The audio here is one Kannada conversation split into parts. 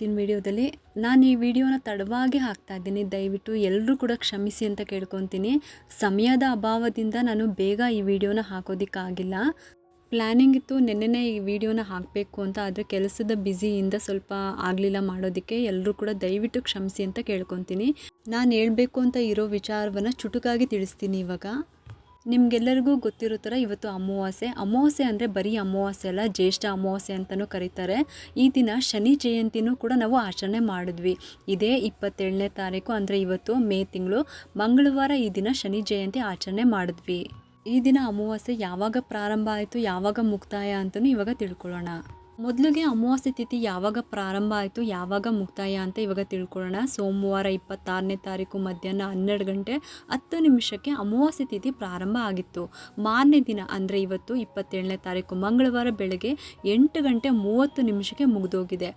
ಇವತ್ತಿನ ವಿಡಿಯೋದಲ್ಲಿ, ನಾನು ಈ ವಿಡಿಯೋನ ತಡವಾಗಿ ಹಾಕ್ತಾ ಇದ್ದೀನಿ. ದಯವಿಟ್ಟು ಎಲ್ಲರೂ ಕೂಡ ಕ್ಷಮಿಸಿ ಅಂತ ಕೇಳ್ಕೊತೀನಿ. ಸಮಯದ ಅಭಾವದಿಂದ ನಾನು ಬೇಗ ಈ ವಿಡಿಯೋನ ಹಾಕೋದಕ್ಕಾಗಿಲ್ಲ. ಪ್ಲ್ಯಾನಿಂಗ್ ಇತ್ತು ನೆನ್ನೆನೇ ಈ ವಿಡಿಯೋನ ಹಾಕಬೇಕು ಅಂತ, ಆದರೆ ಕೆಲಸದ ಬ್ಯುಸಿಯಿಂದ ಸ್ವಲ್ಪ ಆಗಲಿಲ್ಲ ಮಾಡೋದಕ್ಕೆ ಎಲ್ಲರೂ ಕೂಡ ದಯವಿಟ್ಟು ಕ್ಷಮಿಸಿ ಅಂತ ಕೇಳ್ಕೊತೀನಿ. ನಾನು ಹೇಳಬೇಕು ಅಂತ ಇರೋ ವಿಚಾರವನ್ನು ಚುಟುಕಾಗಿ ತಿಳಿಸ್ತೀನಿ ಇವಾಗ. ನಿಮ್ಗೆಲ್ಲರಿಗೂ ಗೊತ್ತಿರೋ ಥರ ಇವತ್ತು ಅಮಾವಾಸ್ಯೆ. ಅಮಾವಾಸ್ಯೆ ಅಂದರೆ ಬರೀ ಅಮಾವಾಸ್ಯೆ ಅಲ್ಲ, ಜ್ಯೇಷ್ಠ ಅಮಾವಾಸ್ಯೆ ಅಂತಲೂ ಕರೀತಾರೆ. ಈ ದಿನ ಶನಿ ಜಯಂತಿನೂ ಕೂಡ ನಾವು ಆಚರಣೆ ಮಾಡಿದ್ವಿ. ಇದೇ ಇಪ್ಪತ್ತೇಳನೇ ತಾರೀಕು ಅಂದರೆ ಇವತ್ತು ಮೇ ತಿಂಗಳು. ಮಂಗಳವಾರ ಈ ದಿನ ಶನಿ ಜಯಂತಿ ಆಚರಣೆ ಮಾಡಿದ್ವಿ. ಈ ದಿನ ಅಮಾವಾಸ್ಯೆ ಯಾವಾಗ ಪ್ರಾರಂಭ ಆಯಿತು, ಯಾವಾಗ ಮುಕ್ತಾಯ ಅಂತಲೂ ಇವಾಗ ತಿಳ್ಕೊಳ್ಳೋಣ. ಮೊದಲಿಗೆ ಅಮಾವಾಸ್ಯೆ ತಿಥಿ ಯಾವಾಗ ಪ್ರಾರಂಭ ಆಯಿತು, ಯಾವಾಗ ಮುಕ್ತಾಯ ಅಂತ ಇವಾಗ ತಿಳ್ಕೊಳ್ಳೋಣ. ಸೋಮವಾರ ಇಪ್ಪತ್ತಾರನೇ ತಾರೀಕು ಮಧ್ಯಾಹ್ನ ಹನ್ನೆರಡು ಗಂಟೆ ಹತ್ತು ನಿಮಿಷಕ್ಕೆ ಅಮಾವಾಸ್ಯೆ ತಿಥಿ ಪ್ರಾರಂಭ ಆಗಿತ್ತು. ಮಾರನೇ ದಿನ ಅಂದರೆ ಇವತ್ತು ಇಪ್ಪತ್ತೇಳನೇ ತಾರೀಕು ಮಂಗಳವಾರ ಬೆಳಗ್ಗೆ ಎಂಟು ಗಂಟೆ ಮೂವತ್ತು ನಿಮಿಷಕ್ಕೆ ಮುಗಿದೋಗಿದೆ.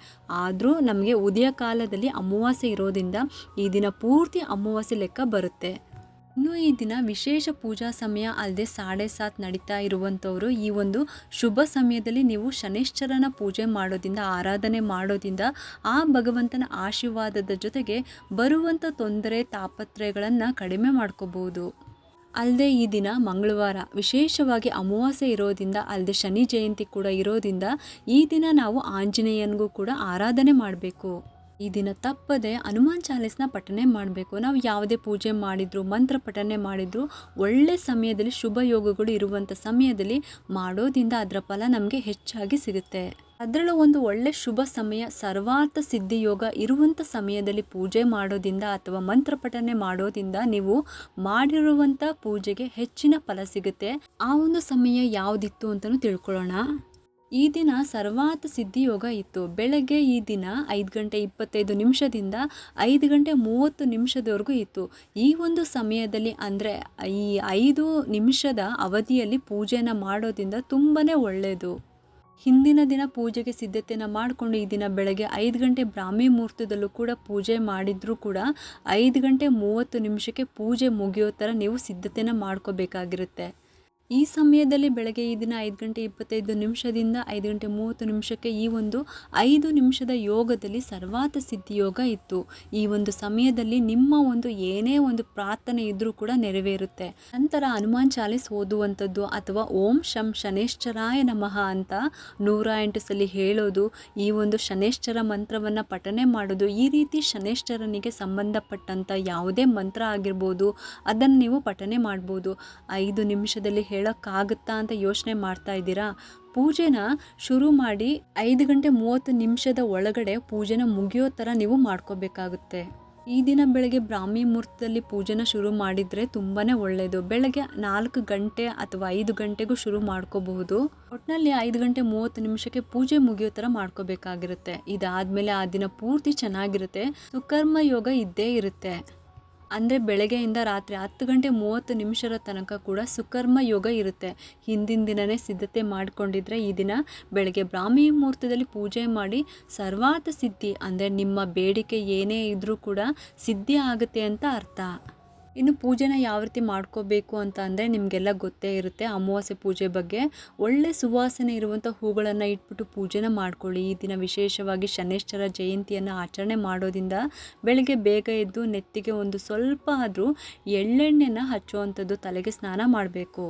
ಆದರೂ ನಮಗೆ ಉದಯ ಕಾಲದಲ್ಲಿ ಅಮಾವಾಸ್ಯೆ ಇರೋದ್ರಿಂದ ಈ ದಿನ ಪೂರ್ತಿ ಅಮಾವಾಸ್ಯೆ ಲೆಕ್ಕ ಬರುತ್ತೆ. ಇನ್ನು ಈ ದಿನ ವಿಶೇಷ ಪೂಜಾ ಸಮಯ ಅಲ್ಲದೆ ಸಾಡೆ ಸಾತ್ ನಡೀತಾ ಇರುವಂಥವರು, ಈ ಒಂದು ಶುಭ ಸಮಯದಲ್ಲಿ ನೀವು ಶನೇಶ್ವರನ ಪೂಜೆ ಮಾಡೋದ್ರಿಂದ, ಆರಾಧನೆ ಮಾಡೋದ್ರಿಂದ ಆ ಭಗವಂತನ ಆಶೀರ್ವಾದದ ಜೊತೆಗೆ ಬರುವಂಥ ತೊಂದರೆ, ತಾಪತ್ರಯಗಳನ್ನು ಕಡಿಮೆ ಮಾಡ್ಕೋಬಹುದು ಅಲ್ಲದೆ ಈ ದಿನ ಮಂಗಳವಾರ ವಿಶೇಷವಾಗಿ ಅಮಾವಾಸ್ಯೆ ಇರೋದ್ರಿಂದ, ಅಲ್ಲದೆ ಶನಿ ಜಯಂತಿ ಕೂಡ ಇರೋದ್ರಿಂದ ಈ ದಿನ ನಾವು ಆಂಜನೇಯನಿಗೂ ಕೂಡ ಆರಾಧನೆ ಮಾಡಬೇಕು. ಈ ದಿನ ತಪ್ಪದೆ ಹನುಮಾನ್ ಚಾಲೀಸ್ನ ಪಠನೆ ಮಾಡಬೇಕು. ನಾವು ಯಾವುದೇ ಪೂಜೆ ಮಾಡಿದ್ರು, ಮಂತ್ರ ಪಠನೆ ಮಾಡಿದ್ರು, ಒಳ್ಳೆ ಸಮಯದಲ್ಲಿ ಶುಭ ಯೋಗಗಳು ಇರುವಂಥ ಸಮಯದಲ್ಲಿ ಮಾಡೋದ್ರಿಂದ ಅದರ ಫಲ ನಮಗೆ ಹೆಚ್ಚಾಗಿ ಸಿಗುತ್ತೆ. ಅದರಲ್ಲೂ ಒಂದು ಒಳ್ಳೆ ಶುಭ ಸಮಯ, ಸರ್ವಾರ್ಥ ಸಿದ್ಧಿ ಯೋಗ ಇರುವಂಥ ಸಮಯದಲ್ಲಿ ಪೂಜೆ ಮಾಡೋದ್ರಿಂದ ಅಥವಾ ಮಂತ್ರ ಪಠನೆ ಮಾಡೋದಿಂದ ನೀವು ಮಾಡಿರುವಂಥ ಪೂಜೆಗೆ ಹೆಚ್ಚಿನ ಫಲ ಸಿಗುತ್ತೆ. ಆ ಒಂದು ಸಮಯ ಯಾವುದಿತ್ತು ಅಂತಲೂ ತಿಳ್ಕೊಳ್ಳೋಣ. ಈ ದಿನ ಸರ್ವಾತ ಸಿದ್ಧಿಯೋಗ ಇತ್ತು. ಬೆಳಗ್ಗೆ ಈ ದಿನ ಐದು ಗಂಟೆ ಇಪ್ಪತ್ತೈದು ನಿಮಿಷದಿಂದ ಐದು ಗಂಟೆ ಮೂವತ್ತು ನಿಮಿಷದವರೆಗೂ ಇತ್ತು. ಈ ಒಂದು ಸಮಯದಲ್ಲಿ ಅಂದರೆ ಈ ಐದು ನಿಮಿಷದ ಅವಧಿಯಲ್ಲಿ ಪೂಜೆನ ಮಾಡೋದ್ರಿಂದ ತುಂಬಾ ಒಳ್ಳೆಯದು ಹಿಂದಿನ ದಿನ ಪೂಜೆಗೆ ಸಿದ್ಧತೆಯನ್ನು ಮಾಡಿಕೊಂಡು ಈ ದಿನ ಬೆಳಗ್ಗೆ ಐದು ಗಂಟೆ ಬ್ರಾಹ್ಮಿ ಮುಹೂರ್ತದಲ್ಲೂ ಕೂಡ ಪೂಜೆ ಮಾಡಿದರೂ ಕೂಡ ಐದು ಗಂಟೆ ಮೂವತ್ತು ನಿಮಿಷಕ್ಕೆ ಪೂಜೆ ಮುಗಿಯೋ ಥರ ನೀವು ಸಿದ್ಧತೆನ ಮಾಡ್ಕೋಬೇಕಾಗಿರುತ್ತೆ. ಈ ಸಮಯದಲ್ಲಿ ಬೆಳಗ್ಗೆ ಈ ದಿನ ಐದು ಗಂಟೆ ಇಪ್ಪತ್ತೈದು ನಿಮಿಷದಿಂದ ಐದು ಗಂಟೆ ಮೂವತ್ತು ನಿಮಿಷಕ್ಕೆ ಈ ಒಂದು ಐದು ನಿಮಿಷದ ಯೋಗದಲ್ಲಿ ಸರ್ವಾತ ಸಿದ್ಧಿ ಯೋಗ ಇತ್ತು. ಈ ಒಂದು ಸಮಯದಲ್ಲಿ ನಿಮ್ಮ ಒಂದು ಏನೇ ಒಂದು ಪ್ರಾರ್ಥನೆ ಇದ್ದರೂ ಕೂಡ ನೆರವೇರುತ್ತೆ. ನಂತರ ಹನುಮಾನ್ ಚಾಲೀಸ್ ಓದುವಂಥದ್ದು ಅಥವಾ ಓಂ ಶಂ ಶನೇಶ್ವರಾಯ ನಮಃ ಅಂತ ನೂರ ಎಂಟು ಸಲ ಹೇಳೋದು, ಈ ಒಂದು ಶನೇಶ್ವರ ಮಂತ್ರವನ್ನು ಪಠನೆ ಮಾಡೋದು, ಈ ರೀತಿ ಶನೇಶ್ವರನಿಗೆ ಸಂಬಂಧಪಟ್ಟಂಥ ಯಾವುದೇ ಮಂತ್ರ ಆಗಿರ್ಬೋದು, ಅದನ್ನು ನೀವು ಪಠನೆ ಮಾಡ್ಬೋದು. ಐದು ನಿಮಿಷದಲ್ಲಿ ಹೇಳೋಕ್ಕಾಗುತ್ತಾ ಅಂತ ಯೋಚನೆ ಮಾಡ್ತಾ ಇದ್ದೀರಾ? ಪೂಜೆನ ಶುರು ಮಾಡಿ ಐದು ಗಂಟೆ ಮೂವತ್ತು ನಿಮಿಷದ ಒಳಗಡೆ ಪೂಜೆನ ಮುಗಿಯೋ ಥರ ನೀವು ಮಾಡ್ಕೋಬೇಕಾಗುತ್ತೆ. ಈ ದಿನ ಬೆಳಗ್ಗೆ ಬ್ರಾಹ್ಮಿ ಮುಹೂರ್ತದಲ್ಲಿ ಪೂಜೆನ ಶುರು ಮಾಡಿದರೆ ತುಂಬಾ ಒಳ್ಳೆಯದು ಬೆಳಗ್ಗೆ ನಾಲ್ಕು ಗಂಟೆ ಅಥವಾ ಐದು ಗಂಟೆಗೂ ಶುರು ಮಾಡ್ಕೋಬಹುದು. ಒಟ್ಟಿನಲ್ಲಿ ಐದು ಗಂಟೆ ಮೂವತ್ತು ನಿಮಿಷಕ್ಕೆ ಪೂಜೆ ಮುಗಿಯೋ ಥರ ಮಾಡ್ಕೋಬೇಕಾಗಿರುತ್ತೆ. ಇದಾದಮೇಲೆ ಆ ದಿನ ಪೂರ್ತಿ ಚೆನ್ನಾಗಿರುತ್ತೆ. ಸುಕರ್ಮ ಯೋಗ ಇದ್ದೇ ಇರುತ್ತೆ. ಅಂದರೆ ಬೆಳಗ್ಗೆಯಿಂದ ರಾತ್ರಿ ಹತ್ತು ಗಂಟೆ ಮೂವತ್ತು ನಿಮಿಷದ ತನಕ ಕೂಡ ಸುಕರ್ಮ ಯೋಗ ಇರುತ್ತೆ. ಹಿಂದಿನ ದಿನವೇ ಸಿದ್ಧತೆ ಮಾಡಿಕೊಂಡಿದ್ರೆ ಈ ದಿನ ಬೆಳಗ್ಗೆ ಬ್ರಾಹ್ಮಿ ಮುಹೂರ್ತದಲ್ಲಿ ಪೂಜೆ ಮಾಡಿ ಸರ್ವಾತ ಸಿದ್ಧಿ ಅಂದರೆ ನಿಮ್ಮ ಬೇಡಿಕೆ ಏನೇ ಇದ್ದರೂ ಕೂಡ ಸಿದ್ಧಿ ಆಗುತ್ತೆ ಅಂತ ಅರ್ಥ. ಇನ್ನು ಪೂಜೆನ ಯಾವ ರೀತಿ ಮಾಡ್ಕೋಬೇಕು ಅಂತ ಅಂದರೆ ನಿಮಗೆಲ್ಲ ಗೊತ್ತೇ ಇರುತ್ತೆ ಅಮಾವಾಸ್ಯೆ ಪೂಜೆ ಬಗ್ಗೆ. ಒಳ್ಳೆ ಸುವಾಸನೆ ಇರುವಂಥ ಹೂಗಳನ್ನು ಇಟ್ಬಿಟ್ಟು ಪೂಜೆನ ಮಾಡ್ಕೊಳ್ಳಿ. ಈ ದಿನ ವಿಶೇಷವಾಗಿ ಶನೇಶ್ವರ ಜಯಂತಿಯನ್ನು ಆಚರಣೆ ಮಾಡೋದ್ರಿಂದ ಬೆಳಗ್ಗೆ ಬೇಗ ಎದ್ದು ನೆತ್ತಿಗೆ ಒಂದು ಸ್ವಲ್ಪ ಆದರೂ ಎಳ್ಳೆಣ್ಣೆನ ಹಚ್ಚುವಂಥದ್ದು ತಲೆಗೆ ಸ್ನಾನ ಮಾಡಬೇಕು.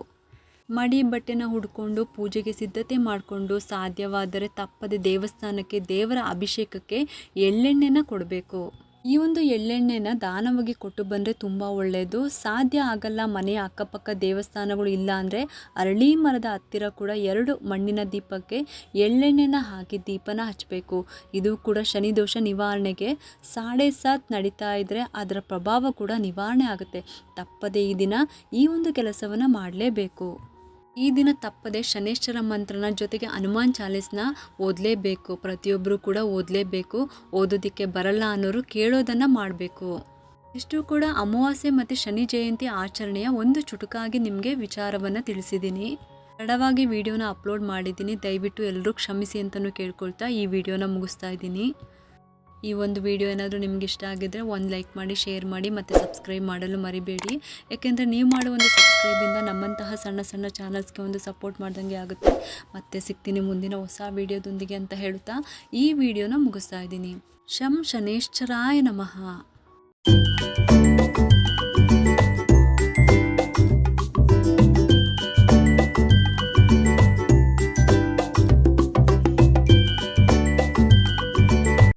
ಮಡಿ ಬಟ್ಟೆನ ಹುಡ್ಕೊಂಡು ಪೂಜೆಗೆ ಸಿದ್ಧತೆ ಮಾಡಿಕೊಂಡು ಸಾಧ್ಯವಾದರೆ ತಪ್ಪದೆ ದೇವಸ್ಥಾನಕ್ಕೆ ದೇವರ ಅಭಿಷೇಕಕ್ಕೆ ಎಳ್ಳೆಣ್ಣೆನ ಕೊಡಬೇಕು. ಈ ಒಂದು ಎಳ್ಳೆಣ್ಣೆನ ದಾನವಾಗಿ ಕೊಟ್ಟು ಬಂದರೆ ತುಂಬ ಒಳ್ಳೆಯದು ಸಾಧ್ಯ ಆಗಲ್ಲ ಮನೆಯ ಅಕ್ಕಪಕ್ಕ ದೇವಸ್ಥಾನಗಳು ಇಲ್ಲ ಅಂದರೆ ಅರಳಿ ಮರದ ಹತ್ತಿರ ಕೂಡ ಎರಡು ಮಣ್ಣಿನ ದೀಪಕ್ಕೆ ಎಳ್ಳೆಣ್ಣೆನ ಹಾಕಿ ದೀಪನ ಹಚ್ಚಬೇಕು ಇದು ಕೂಡ ಶನಿ ದೋಷ ನಿವಾರಣೆಗೆ ಸಾಡೆ ಸಾತ್ ನಡೀತಾ ಇದ್ದರೆ ಅದರ ಪ್ರಭಾವ ಕೂಡ ನಿವಾರಣೆ ಆಗುತ್ತೆ. ತಪ್ಪದೇ ಈ ದಿನ ಈ ಒಂದು ಕೆಲಸವನ್ನು ಮಾಡಲೇಬೇಕು. ಈ ದಿನ ತಪ್ಪದೆ ಶನೇಶ್ವರ ಮಂತ್ರನ ಜೊತೆಗೆ ಹನುಮಾನ್ ಚಾಲೀಸ್ನ ಓದಲೇಬೇಕು. ಪ್ರತಿಯೊಬ್ಬರು ಕೂಡ ಓದಲೇಬೇಕು. ಓದೋದಕ್ಕೆ ಬರಲ್ಲ ಅನ್ನೋರು ಕೇಳೋದನ್ನು ಮಾಡಬೇಕು. ಇಷ್ಟು ಕೂಡ ಅಮಾವಾಸ್ಯೆ ಮತ್ತು ಶನಿ ಜಯಂತಿ ಆಚರಣೆಯ ಒಂದು ಚುಟುಕಾಗಿ ನಿಮಗೆ ವಿಚಾರವನ್ನು ತಿಳಿಸಿದ್ದೀನಿ. ತಡವಾಗಿ ವಿಡಿಯೋನ ಅಪ್ಲೋಡ್ ಮಾಡಿದ್ದೀನಿ. ದಯವಿಟ್ಟು ಎಲ್ಲರೂ ಕ್ಷಮಿಸಿ ಅಂತಲೂ ಕೇಳ್ಕೊಳ್ತಾ ಈ ವಿಡಿಯೋನ ಮುಗಿಸ್ತಾ ಇದ್ದೀನಿ. ಈ ಒಂದು ವಿಡಿಯೋ ಏನಾದರೂ ನಿಮ್ಗೆ ಇಷ್ಟ ಆಗಿದ್ದರೆ ಒಂದು ಲೈಕ್ ಮಾಡಿ ಶೇರ್ ಮಾಡಿ ಮತ್ತು ಸಬ್ಸ್ಕ್ರೈಬ್ ಮಾಡಲು ಮರಿಬೇಡಿ. ಯಾಕೆಂದರೆ ನೀವು ಮಾಡೋ ಒಂದು ಸಬ್ಸ್ಕ್ರೈಬ್ ಸಬ್ಸ್ಕ್ರೈಬಿಂದ ನಮ್ಮಂತಹ ಸಣ್ಣ ಸಣ್ಣ ಚಾನಲ್ಸ್ಗೆ ಒಂದು ಸಪೋರ್ಟ್ ಮಾಡ್ದಂಗೆ ಆಗುತ್ತೆ. ಮತ್ತೆ ಸಿಗ್ತೀನಿ ಮುಂದಿನ ಹೊಸ ವಿಡಿಯೋದೊಂದಿಗೆ ಅಂತ ಹೇಳ್ತಾ ಈ ವಿಡಿಯೋನ ಮುಗಿಸ್ತಾ ಇದ್ದೀನಿ. ಶಂ ಶನೇಶ್ವರಾಯ ನಮಃ.